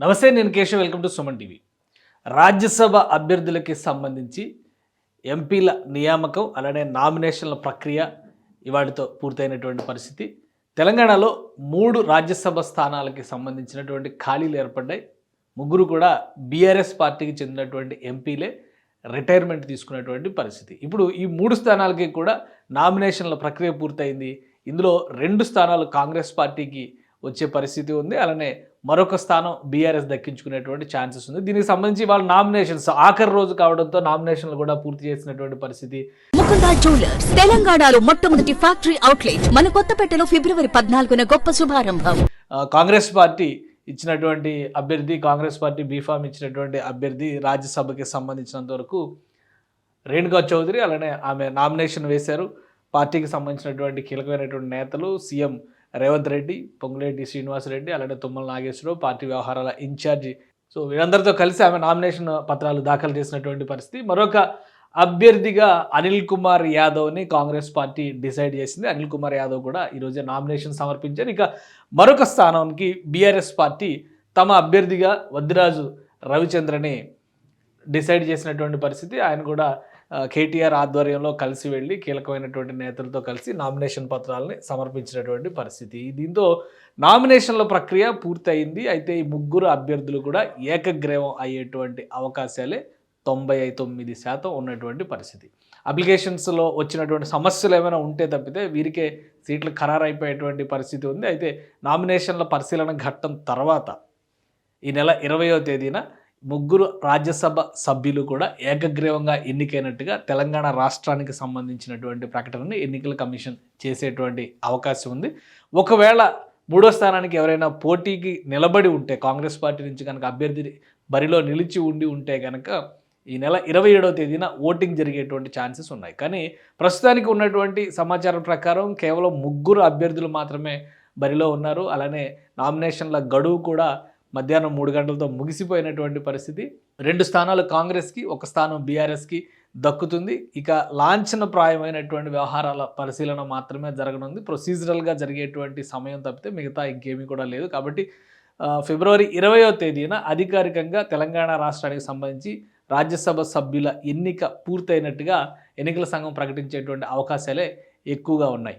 నమస్తే నేను Keshav. Welcome to Suman TV. Rajya Sabha అభ్యర్థులకి సంబంధించి ఎంపీల నియామకం అలానే నామినేషన్ల ప్రక్రియ ఇవాటితో పూర్తయినటువంటి పరిస్థితి. తెలంగాణలో మూడు రాజ్యసభ స్థానాలకి సంబంధించినటువంటి ఖాళీలు ఏర్పడ్డాయి. ముగ్గురు కూడా బీఆర్ఎస్ పార్టీకి చెందినటువంటి ఎంపీలే రిటైర్మెంట్ తీసుకున్నటువంటి పరిస్థితి. ఇప్పుడు ఈ మూడు స్థానాలకి కూడా నామినేషన్ల ప్రక్రియ పూర్తయింది. ఇందులో రెండు స్థానాలు కాంగ్రెస్ పార్టీకి వచ్చే పరిస్థితి ఉంది. అలానే మరొక స్థానం బీఆర్ఎస్ దక్కించుకునేటువంటి ఛాన్సెస్ ఉంది. దీనికి సంబంధించి వాళ్ళ నామినేషన్స్ ఆఖరి రోజు కావడంతో నామినేషన్లు కూడా పూర్తి చేసినటువంటి పరిస్థితి. ముకుందా జ్యువెలర్స్ తెలంగాణలో మొట్టమొదటి ఫ్యాక్టరీ అవుట్లెట్ మన కొత్తపేటలో ఫిబ్రవరి పద్నాలుగున గొప్ప శుభారంభం. కాంగ్రెస్ పార్టీ ఇచ్చినటువంటి అభ్యర్థి కాంగ్రెస్ పార్టీ బీఫామ్ ఇచ్చినటువంటి అభ్యర్థి రాజ్యసభకి సంబంధించినంత వరకు రేణుకా చౌదరి అలానే ఆమె నామినేషన్ వేశారు. పార్టీకి సంబంధించినటువంటి కీలకమైనటువంటి నేతలు సీఎం రేవంత్ రెడ్డి పొంగులేటి శ్రీనివాసరెడ్డి అలాగే తుమ్మల నాగేశ్వరరావు పార్టీ వ్యవహారాల ఇన్ఛార్జి. సో వీరందరితో కలిసి ఆమె నామినేషన్ పత్రాలు దాఖలు చేసినటువంటి పరిస్థితి. మరొక అభ్యర్థిగా అనిల్ కుమార్ యాదవ్ని కాంగ్రెస్ పార్టీ డిసైడ్ చేసింది. అనిల్ కుమార్ యాదవ్ కూడా ఈరోజు నామినేషన్ సమర్పించారు. ఇక మరొక స్థానానికి బీఆర్ఎస్ పార్టీ తమ అభ్యర్థిగా వద్దిరాజు రవిచంద్రని డిసైడ్ చేసినటువంటి పరిస్థితి. ఆయన కూడా కేటీఆర్ ఆధ్వర్యంలో కలిసి వెళ్ళి కీలకమైనటువంటి నేతలతో కలిసి నామినేషన్ పత్రాలని సమర్పించినటువంటి పరిస్థితి. దీంతో నామినేషన్ల ప్రక్రియ పూర్తయింది. అయితే ఈ ముగ్గురు అభ్యర్థులు కూడా ఏకగ్రీవం అయ్యేటువంటి అవకాశాలే తొంభై తొమ్మిది శాతం ఉన్నటువంటి పరిస్థితి. అప్లికేషన్స్లో వచ్చినటువంటి సమస్యలు ఏమైనా ఉంటే తప్పితే వీరికే సీట్లు ఖరారైపోయేటువంటి పరిస్థితి ఉంది. అయితే నామినేషన్ల పరిశీలన ఘట్టం తర్వాత ఈ నెల ఇరవయో తేదీన ముగ్గురు రాజ్యసభ సభ్యులు కూడా ఏకగ్రీవంగా ఎన్నికైనట్టుగా తెలంగాణ రాష్ట్రానికి సంబంధించినటువంటి ప్రకటనని ఎన్నికల కమిషన్ చేసేటువంటి అవకాశం ఉంది. ఒకవేళ మూడో స్థానానికి ఎవరైనా పోటీకి నిలబడి ఉంటే కాంగ్రెస్ పార్టీ నుంచి కనుక అభ్యర్థి బరిలో నిలిచి ఉండి ఉంటే కనుక ఈ నెల ఇరవై ఏడవ తేదీన ఓటింగ్ జరిగేటువంటి ఛాన్సెస్ ఉన్నాయి. కానీ ప్రస్తుతానికి ఉన్నటువంటి సమాచారం ప్రకారం కేవలం ముగ్గురు అభ్యర్థులు మాత్రమే బరిలో ఉన్నారు. అలానే నామినేషన్ల గడువు కూడా మధ్యాహ్నం మూడు గంటలతో ముగిసిపోయినటువంటి పరిస్థితి. రెండు స్థానాలు కాంగ్రెస్కి ఒక స్థానం బీఆర్ఎస్కి దక్కుతుంది. ఇక లాంఛనప్రాయమైనటువంటి వ్యవహారాల పరిశీలన మాత్రమే జరగనుంది. ప్రొసీజరల్గా జరిగేటువంటి సమయం తప్పితే మిగతా ఇంకేమీ కూడా లేదు. కాబట్టి ఫిబ్రవరి ఇరవయో తేదీన అధికారికంగా తెలంగాణ రాష్ట్రానికి సంబంధించి రాజ్యసభ సభ్యుల ఎన్నిక పూర్తయినట్టుగా ఎన్నికల సంఘం ప్రకటించేటువంటి అవకాశాలే ఎక్కువగా ఉన్నాయి.